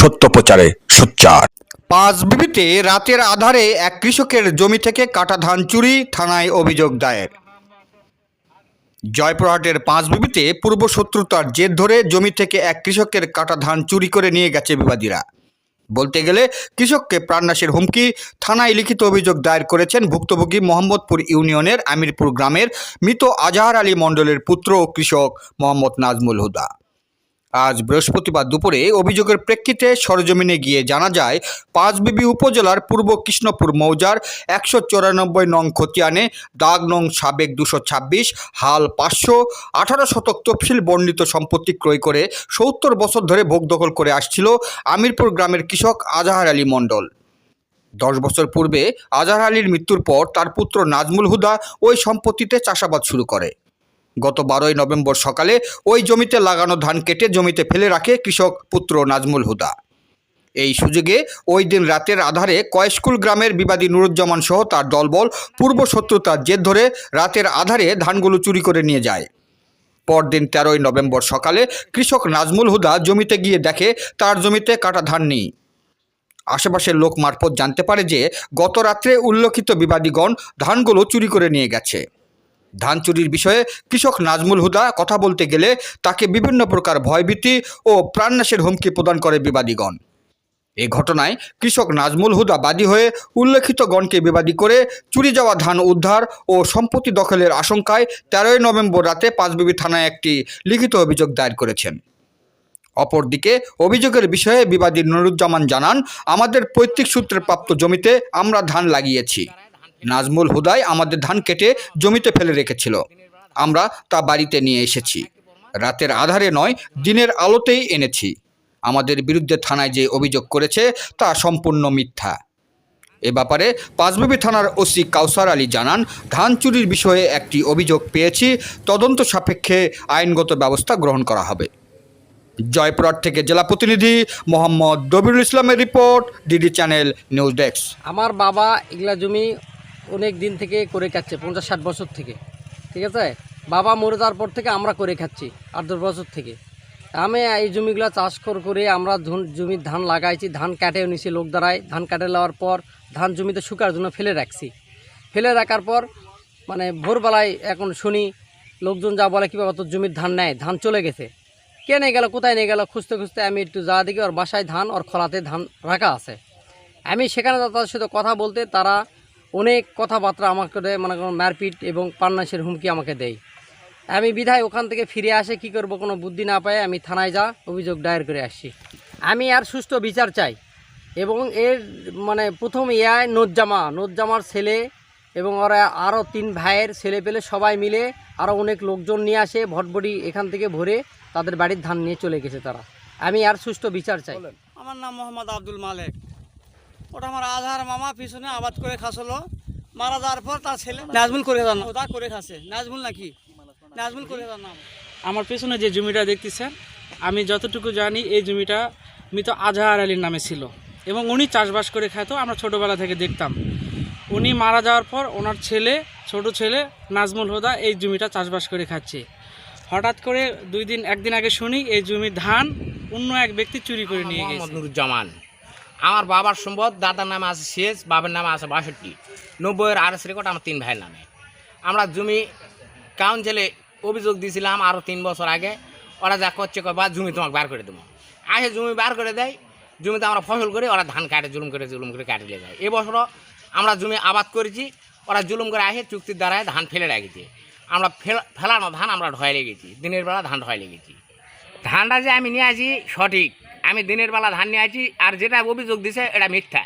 সত্য প্রচারে সোচ্চার। পাঁচ বিবিতে রাতের আধারে এক কৃষকের জমি থেকে কাটা ধান চুরি থানায় অভিযোগ দায়ের। জয়পুরহাটের পাঁচ বিবিতে পূর্ব শত্রুতার জের ধরে জমি থেকে এক কৃষকের কাটা ধান চুরি করে নিয়ে গেছে বিবাদীরা। বলতে গেলে কৃষককে প্রাণনাশের হুমকি থানায় লিখিত অভিযোগ দায়ের করেছেন ভুক্তভোগী মোহাম্মদপুর ইউনিয়নের আমিরপুর গ্রামের মৃত আজাহার আলী মণ্ডলের পুত্র ও কৃষক মোহাম্মদ নাজমুল হুদা। আজ বৃহস্পতিবার দুপুরে অভিযোগের প্রেক্ষিতে সরজমিনে গিয়ে জানা যায়, পাঁচবিবি উপজেলার পূর্ব কৃষ্ণপুর মৌজার একশো চৌরানব্বই নং খতিয়ানে দাগ নং সাবেক দুশো ছাব্বিশ, হাল পাঁচশো, আঠারো শতক তফসিল বর্ণিত সম্পত্তি ক্রয় করে সত্তর বছর ধরে ভোগ দখল করে আসছিল আমিরপুর গ্রামের কৃষক আজাহার আলী মণ্ডল। দশ বছর পূর্বে আজহার আলীর মৃত্যুর পর তার পুত্র নাজমুল হুদা ওই সম্পত্তিতে চাষাবাদ শুরু করে। গত বারোই নভেম্বর সকালে ওই জমিতে লাগানো ধান কেটে জমিতে ফেলে রাখে কৃষক পুত্র নাজমুল হুদা। এই সুযোগে ওই দিন রাতের আধারে কয়েশকুল গ্রামের বিবাদী নুরুজ্জামান সহ তার দলবল পূর্ব শত্রুতার জের ধরে রাতের আধারে ধানগুলো চুরি করে নিয়ে যায়। পরদিন তেরোই নভেম্বর সকালে কৃষক নাজমুল হুদা জমিতে গিয়ে দেখে তার জমিতে কাটা ধান নেই। আশেপাশের লোক মারফত জানতে পারে যে গত রাত্রে উল্লেখিত বিবাদীগণ ধানগুলো চুরি করে নিয়ে গেছে। ধান চুরির বিষয়ে কৃষক নাজমুল হুদা কথা বলতে গেলে তাকে বিভিন্ন প্রকার ভয়ভীতি ও প্রাণনাশের হুমকি প্রদান করে বিবাদীগণ। এ ঘটনায় কৃষক নাজমুল হুদা বাদী হয়ে উল্লেখিত গণকে বিবাদী করে চুরি যাওয়া ধান উদ্ধার ও সম্পত্তি দখলের আশঙ্কায় তেরোই নভেম্বর রাতে পাঁচবিবি থানায় একটি লিখিত অভিযোগ দায়ের করেছেন। অপরদিকে অভিযোগের বিষয়ে বিবাদী নুরুজ্জামান জানান, আমাদের পৈতৃক সূত্রে প্রাপ্ত জমিতে আমরা ধান লাগিয়েছি। নাজমুল হুদাই আমাদের ধান কেটে জমিতে ফেলে রেখেছিল। আমরা তা বাড়িতে নিয়ে এসেছি। রাতের আধারে নয়, দিনের আলোতেই এনেছি। আমাদের বিরুদ্ধে থানায় যে অভিযোগ করেছে, তা সম্পূর্ণ মিথ্যা। এ ব্যাপারে পাঁচবিবি থানার ওসি কাউসার আলী জানান, ধান চুরির বিষয়ে একটি অভিযোগ পেয়েছি, তদন্ত সাপেক্ষে আইনগত ব্যবস্থা গ্রহণ করা হবে। জয়পুরহাট থেকে জেলা প্রতিনিধি মোহাম্মদ দবিরুল ইসলামের report, DD channel news desk. আমার বাবা এগুলা জমি অনেক দিন থেকে করে খাচ্ছে, পঞ্চাশ ষাট বছর থেকে। ঠিক আছে? বাবা মরে যাওয়ার পর থেকে আমরা করে খাচ্ছি, আট দশ বছর থেকে। আমি এই জমিগুলো চাষ কর- করে আমরা জমির ধান লাগাইছি, ধান কাটেও নিছি লোক দ্বারায়। ধান কাটে নেওয়ার পর ধান জমিতে শুকার জন্য ফেলে রাখছি। ফেলে রাখার পর মানে ভোরবেলায় এখন শুনি, লোকজন যা বলে কীভাবে তোর জমির ধান নেয়? ধান চলে গেছে। কে নিয়ে গেল, কোথায় নিয়ে গেল? খুঁজতে খুঁজতে আমি একটু যা দেখি ওর বাসায় ধান, ওর খলাতে ধান রাখা আছে। আমি সেখানে তাদের সাথে কথা বলতে, তারা অনেক কথাবার্তা আমাকে দেয়, মনে করুন মারপিট এবং পান্নাসের হুমকি আমাকে দেয়। আমি বিধায় ওখান থেকে ফিরে আসে কি করব কোনো বুদ্ধি না পায় আমি থানায় যা অভিযোগ দায়ের করে আসছি আমি আর সুস্থ বিচার চাই এবং এর মানে প্রথম এআই নোজ্জামা নোজ্জামার ছেলে এবং ওরা আরও তিন ভাইয়ের ছেলে পেলে সবাই মিলে আরও অনেক লোকজন নিয়ে আসে ভটবটি এখান থেকে ভরে তাদের বাড়ির ধান নিয়ে চলে গেছে তারা। আমি আর সুস্থ বিচার চাই। আমার নাম মোহাম্মদ আব্দুল মালেক। ওটা আমার আধার মামা পিছনে আবাদ করে খাসলো। মারা যাওয়ার পর তার ছেলে নাজমুল করে নাম ওটা করে খাসে। নাজমুল নাকি? নাজমুল করে নাম আমার পেছনে যে জমিটা দেখতেছেন আমি যতটুকু জানি এই জমিটা মৃত আজহার আলীর নামে ছিল। এবং উনি চাষবাস করে খেত আমরা ছোটোবেলা থেকে দেখতাম। উনি মারা যাওয়ার পর ওনার ছেলে ছোট ছেলে নাজমুল হোদা এই জমিটা চাষবাস করে খাচ্ছে। হঠাৎ করে দুই দিন একদিন আগে শুনি এই জমির ধান অন্য এক ব্যক্তি চুরি করে নিয়ে মোহাম্মদ গেছে নুরুজ্জামান। আমার বাবার সম্পদ, দাদার নামে আছে শেষ, বাবার নামে আছে বাষট্টি। নব্বইয়ের আর এস রেকর্ড আমার তিন ভাইয়ের নামে। আমরা জমি কাউন্সিলে অভিযোগ দিয়েছিলাম আরও তিন বছর আগে। ওরা যা করছে বা জমি তোমাকে বার করে দেবো। আসে জমি বার করে দেয়, জমিতে আমরা ফসল করি, ওরা ধান কাটে, জুলুম করে জুলুম করে কাটে যায়। এবছরও আমরা জমি আবাদ করেছি, ওরা জুলুম করে আসে, চুক্তির দ্বারায় ধান ফেলে রেখেছে আমরা ফেলা, ফেলানো ধান আমরা ঢয় লেগেছি, দিনের বেলা ধান ঢয় লেগেছি। ধানটা যে আমি নিয়ে আসি সঠিক আমি দিনের বেলা ধান নিয়ে আছি আর যেটা অভিযোগ দিছে এটা মিথ্যা।